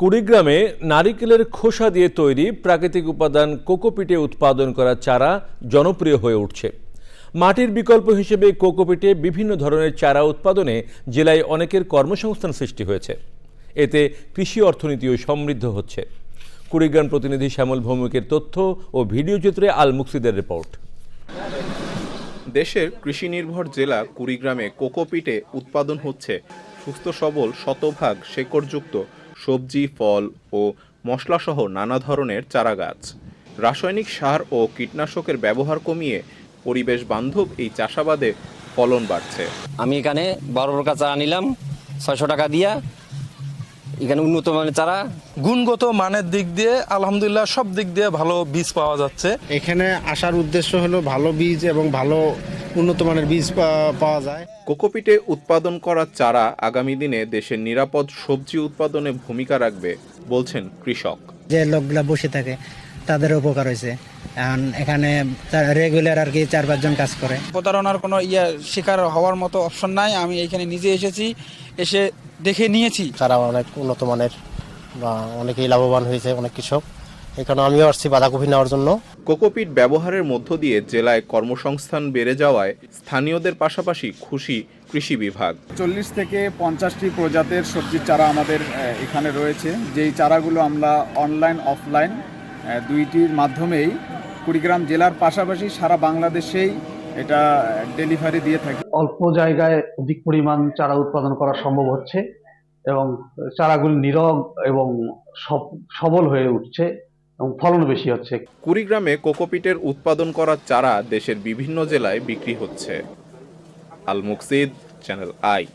কুড়িগ্রামে নারিকেলের খোসা দিয়ে তৈরি প্রাকৃতিক উপাদান কোকোপিটে উৎপাদন করা চারা জনপ্রিয় হয়ে উঠছে। মাটির বিকল্প হিসেবে কোকোপিটে বিভিন্ন ধরনের চারা উৎপাদনে জেলায় অনেকের কর্মসংস্থান সৃষ্টি হয়েছে। এতে কৃষি অর্থনীতিও সমৃদ্ধ হচ্ছে। কুড়িগ্রাম প্রতিনিধি শ্যামল ভৌমিকের তথ্য ও ভিডিও চিত্রে আল মুক্সিদের রিপোর্ট। দেশের কৃষি নির্ভর জেলা কুড়িগ্রামে কোকোপিটে উৎপাদন হচ্ছে। সুস্থ সবল শতভাগ শেকড়যুক্ত সবজি ফল ও মশলাসহ নানা ধরনের চারাগাছ। রাসায়নিক সার ও কীটনাশকের ব্যবহার কমিয়ে পরিবেশ বান্ধব এই চাষাবাদে ফলন বাড়ছে। আমি এখানে বারো টাকা চারা নিলাম ছয়শো টাকা দিয়া। এখানে উন্নত মানের চারা। গুণগত মানের দিক দিয়ে আলহামদুলিল্লাহ সব দিক দিয়ে ভালো বীজ পাওয়া যাচ্ছে। এখানে আসার উদ্দেশ্য হলো ভালো বীজ এবং ভালো উন্নত মানের বীজ পাওয়া যায়। কোকোপিটে উৎপাদন করা চারা আগামী দিনে দেশের নিরাপদ সবজি উৎপাদনে ভূমিকা রাখবে বলছেন কৃষক। যে লোকগুলা বসে থাকে তাদের উপকার হয়েছে। এখন এখানে রেগুলার আর কি চার পাঁচজন কাজ করে। প্রতারণার কোনো ইয়ে শিকার হওয়ার মতো অপশন নাই। আমি এখানে নিজে এসেছি এসে দেখে নিয়েছি। তারা অনেক উন্নত মানের বা অনেকেই লাভবান হয়েছে অনেক কৃষক। কারণে আমিও আসছি বাঁধাকপি নেওয়ার জন্য। কোকোপিট ব্যবহারের মধ্য দিয়ে জেলায় কর্মসংস্থান বেড়ে যাওয়ায় স্থানীয়দের পাশাপাশি খুশি কৃষি বিভাগ। চল্লিশ থেকে পঞ্চাশটি প্রজাতির সবজির চারা আমাদের এখানে রয়েছে। যেই চারাগুলো আমরা অনলাইন অফলাইন দুইটির মাধ্যমেই কুড়িগ্রাম জেলার পাশাপাশি সারা বাংলাদেশেই এটা ডেলিভারি দিয়ে থাকি। অল্প জায়গায় অধিক পরিমাণ চারা উৎপাদন করা সম্ভব হচ্ছে এবং চারাগুলি নীরব এবং সব- সবল হয়ে উঠছে। এবং ফলন বেশি হচ্ছে। কুড়িগ্রামে কোকোপিটের উৎপাদন করা চারা দেশের বিভিন্ন জেলায় বিক্রি হচ্ছে। Al Muksid, channel I.